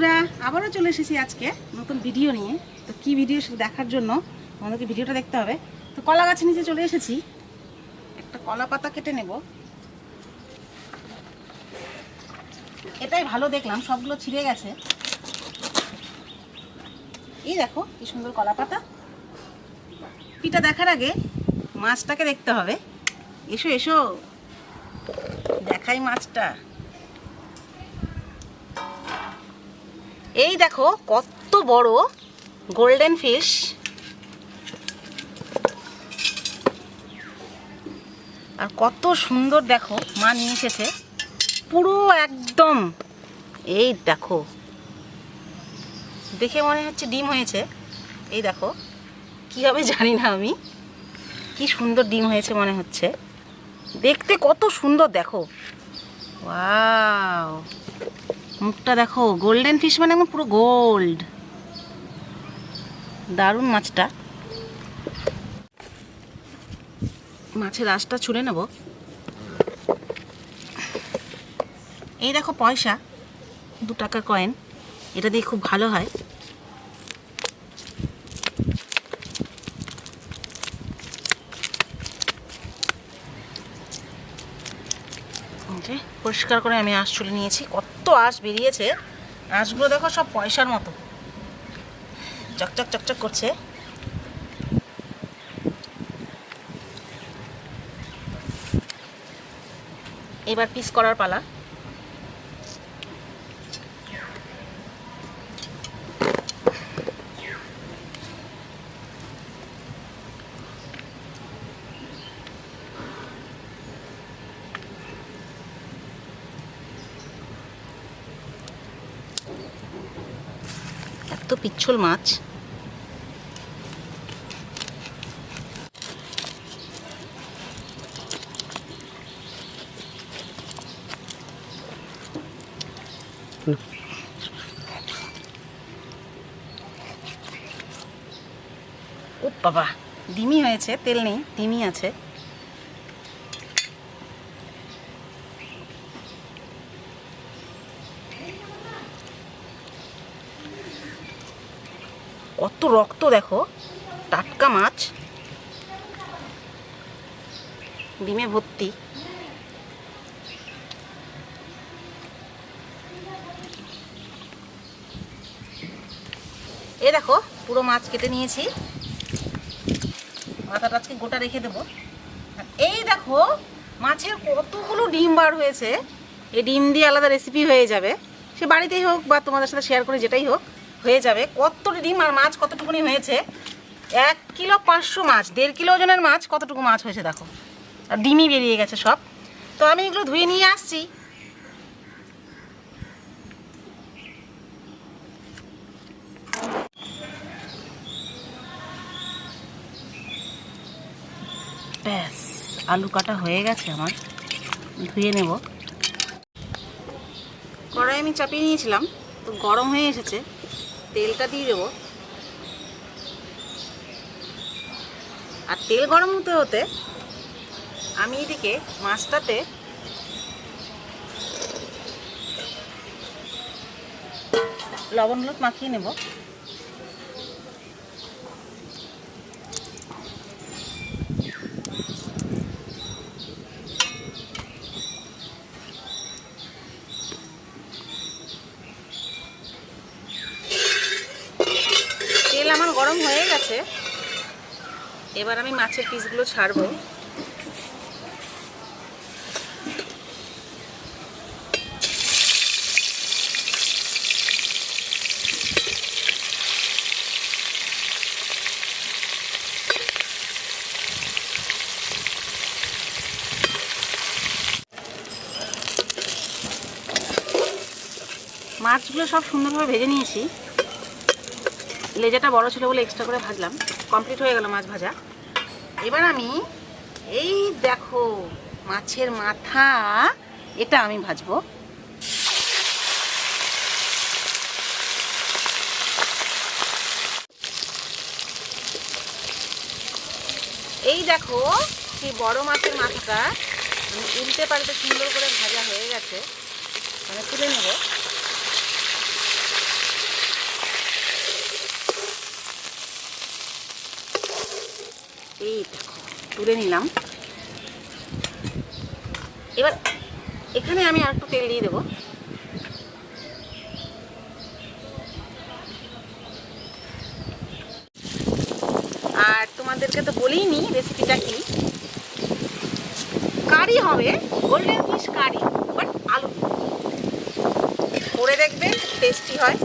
বন্ধুরা, আবারও চলে এসেছি আজকে নতুন ভিডিও নিয়ে। তো কি ভিডিও সেটা দেখার জন্য আমাদেরকে ভিডিওটা দেখতে হবে। তো কলা গাছের নিচে চলে এসেছি। একটা কলা পাতা কেটে নেব। এটাই ভালো দেখলাম, সবগুলো ছিঁড়ে গেছে। এই দেখো, কি সুন্দর কলা পাতা। পিটা দেখার আগে মাছটাকে দেখতে হবে। এসো এসো। দেখাই মাছটা। এই দেখো কত বড় গোল্ডেন ফিশ আর কত সুন্দর দেখো, মা নিয়ে এসেছে। পুরো একদম। এই দেখো, দেখে মনে হচ্ছে ডিম হয়েছে। এই দেখো কী হবে জানি না আমি। কি সুন্দর ডিম হয়েছে মনে হচ্ছে। দেখতে কত সুন্দর দেখো। ওয়াও। মুখটা দেখো গোল্ডেন ফিশ মানে একদম পুরো গোল্ড দারুণ মাছটা। মাছের আঁশটা ছুঁড়ে নেব। এই দেখো পয়সা, দু টাকা কয়েন এটা দিয়ে খুব ভালো হয়। যে পরিষ্কার করে আমি আঁশ চুলে নিয়েছি। কত আঁশ বেরিয়েছে। আঁশগুলো দেখো সব পয়সার মতো। চকচক চকচক করছে। এবার পিস করার পালা। পিচ্ছল মাছ। ও বাবা ডিমি হয়েছে তেল নেই ডিমি আছে। কত রক্ত দেখো। টাটকা মাছ। ডিমে ভর্তি। এ দেখো, পুরো মাছ কেটে নিয়েছি। মাথাটা আজকে গোটা রেখে দেবো। এই দেখো, মাছের কতগুলো ডিম বার হয়েছে। এই ডিম দিয়ে আলাদা রেসিপি হয়ে যাবে। সে বাড়িতেই হোক বা তোমাদের সাথে শেয়ার করে, যেটাই হোক। হয়ে যাবে। কতটি ডিম আর মাছ কতটুকুনি হয়েছে? এক কিলো পাঁচশো মাছ, দেড় কিলো ওজনের মাছ, কতটুকু মাছ হয়েছে দেখো। আর ডিমই বেরিয়ে গেছে সব। তো আমি এগুলো ধুয়ে নিয়ে আসছি। ব্যাস, আলু কাটা হয়ে গেছে আমার। ধুয়ে নেব। কড়াই আমি চাপিয়ে নিয়েছিলাম, তো গরম হয়ে এসেছে। তেলটা দিয়ে দেবো। আর তেল গরম হতে হতে আমি এদিকে মাছটাতে লবণ হলুদ মাখিয়ে নেব তেল আমার গরম হয়ে গেছে। এবার আমি মাছের পিসগুলো ছাড়বো। মাছগুলো সব সুন্দরভাবে ভেজে নিয়েছি। লেজাটা বড় ছিল বলে এক্সট্রা করে ভাজলাম। কমপ্লিট হয়ে গেল মাছ ভাজা। এবার আমি এই দেখো, মাছের মাথা, এটা আমি ভাজবো। এই দেখো, সেই বড় মাছের মাথাটা আমি উল্টে পাল্টে সুন্দর করে ভাজা হয়ে গেছে। মানে তুলে নেব। তুলে নিলাম। এবার এখানে আমি আর একটু তেল দিয়ে দেবো। আর তোমাদেরকে তো বলেই নি রেসিপিটা কি? কারি হবে গোল্ডেন ফিশ কারি বাট আলু। করে দেখবে টেস্টি হয়।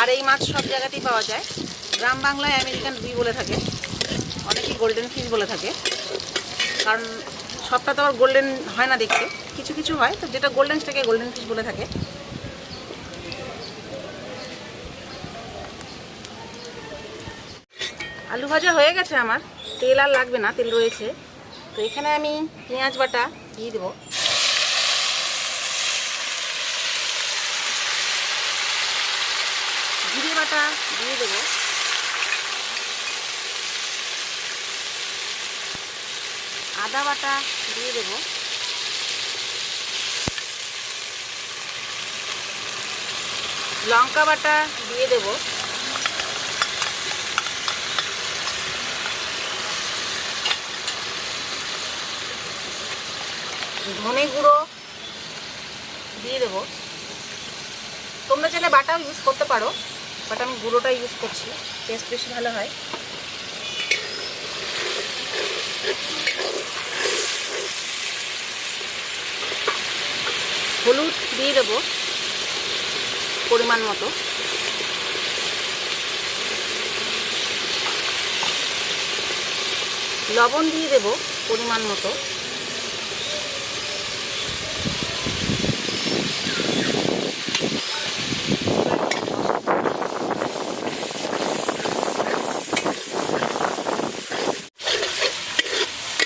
আর এই মাছ সব জায়গাতেই পাওয়া যায়। গ্রাম বাংলায় আমেরিকান রুই বলে থাকে। অনেকেই গোল্ডেন ফিশ বলে থাকে। কারণ সবটা তো আবার গোল্ডেন হয় না দেখতে। কিছু কিছু হয়, তো যেটা গোল্ডেন সেটাকে গোল্ডেন ফিশ বলে থাকে। আলু ভাজা হয়ে গেছে আমার। তেল আর লাগবে না, তেল রয়েছে। তো এখানে আমি পেঁয়াজ বাটা দিয়ে দেবো জিরে বাটা দিয়ে দেবো আদা বাটা দিয়ে দেবো। লঙ্কা বাটা দিয়ে দেবো। ধনে গুঁড়ো দিয়ে দেবো। তোমরা চাইলে বাটাও ইউজ করতে পারো বাট আমি গুঁড়োটা ইউজ করছি টেস্ট বেশি ভালো হয়। হলুদ দিয়ে দেবো পরিমাণ মতো। লবণ দিয়ে দেবো পরিমাণ মতো।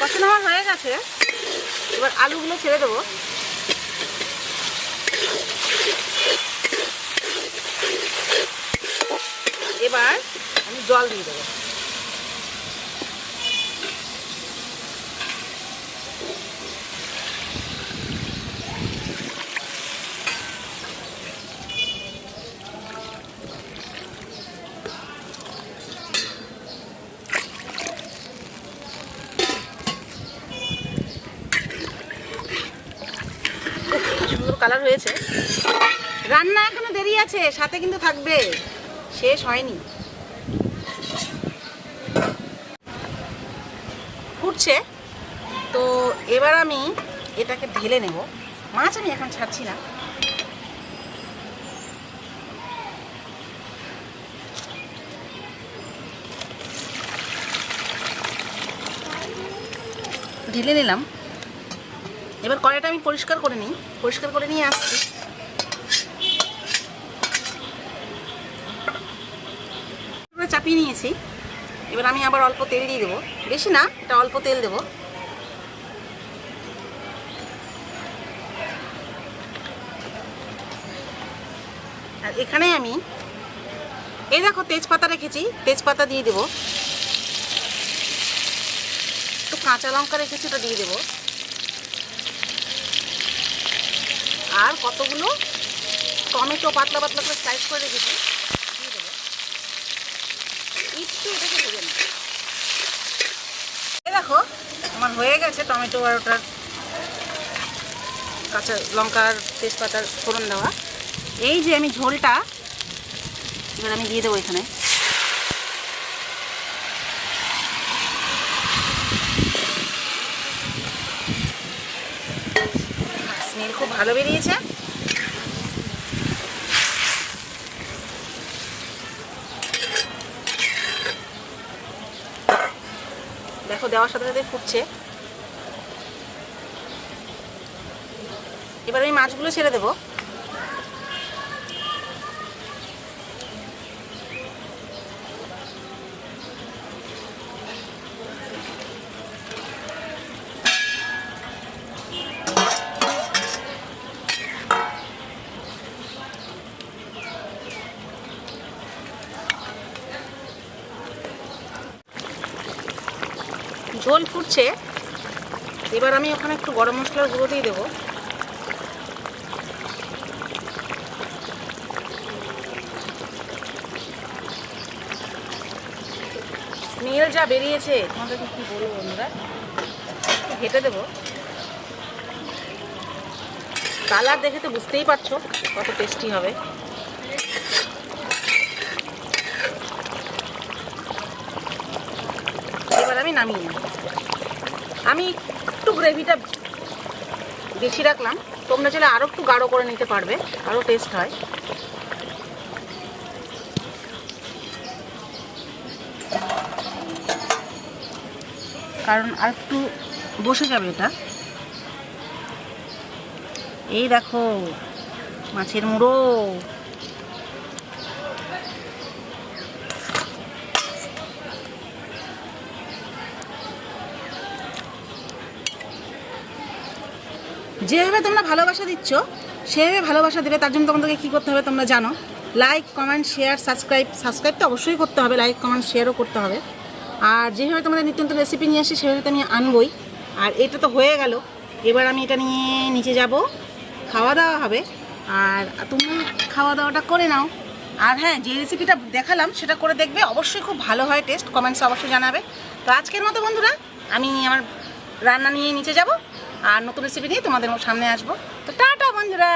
কষানো হয়ে গেছে। এবার আলুগুলো ছেড়ে দেবো। এবার আমি জল দিয়ে দেবো। কালার হয়েছে। রান্না এখনও দেরি আছে, সাথে কিন্তু থাকবে। শেষ হয়নি। ফুটছে। তো এবার আমি এটাকে ঢেলে নেব। মাছ আমি এখন ছাড়ছি না। ঢেলে নিলাম। এবার কড়াইটা আমি পরিষ্কার করে নিই। পরিষ্কার করে নিয়ে আসছি। চাপিয়ে নিয়েছি। এবার আমি আবার অল্প তেল দিয়ে দেবো। বেশি না, এটা অল্প তেল দেবো। আর এখানে আমি, এই দেখো তেজপাতা রেখেছি, তেজপাতা দিয়ে দেবো। একটু কাঁচা লঙ্কা রেখেছি, ওটা দিয়ে দেবো। আর কতগুলো টমেটো পাতলা পাতলা করে স্লাইস করে রেখেছি। দিয়ে দেবো। একটু এটাকে দেখো, আমার হয়ে গেছে টমেটো আর ওটার কাঁচা লঙ্কার তেজপাতার ফোড়ন দেওয়া। এই যে আমি ঝোলটা, এবার আমি দিয়ে দেবো এখানে স্মেল খুব ভালো বেরিয়েছে। দেখো দেওয়ার সাথে সাথে ফুটছে। এবার আমি মাছগুলো ছেড়ে দেবো। ঝোল ফুটছে। এবার আমি ওখানে একটু গরম মশলার গুঁড়ো দিয়ে দেবো। স্মেল যা বেরিয়েছে, তোমাদেরকে কি বলব বন্ধুরা? ঘেটে দেবো। কালার দেখে তো বুঝতেই পারছ কত টেস্টি হবে। এবার আমি নামিয়ে নেব আমি একটু গ্রেভিটা বেশি রাখলাম। তোমরা চাইলে আরও একটু গাঢ় করে নিতে পারবে আরও টেস্ট হয়। কারণ আর একটু বসে যাবে এটা। এই দেখো, মাছের মুড়ো। যেভাবে তোমরা ভালোবাসা দিচ্ছ, সেভাবে ভালোবাসা দেবে তার জন্য তোমাদেরকে কী করতে হবে তোমরা জানো। Like comment share subscribe subscribe তো অবশ্যই করতে হবে লাইক কমেন্ট শেয়ারও করতে হবে। আর যেভাবে তোমাদের নিত্য নতুন রেসিপি নিয়ে আসি, সেভাবে তো আমি আনবই। আর এটা তো হয়ে গেল। এবার আমি এটা নিয়ে নিচে যাব। খাওয়া দাওয়া হবে। আর তুমি খাওয়া দাওয়াটা করে নাও। আর হ্যাঁ যে রেসিপিটা দেখালাম, সেটা করে দেখবে। অবশ্যই খুব ভালো হয় টেস্ট কমেন্টসে অবশ্যই জানাবে। তো আজকের মতো বন্ধুরা, আমি আমার রান্না নিয়ে নিচে যাব। আর নতুন রেসিপি নিয়ে তোমাদের সামনে আসব। তো টাটা বন্ধুরা!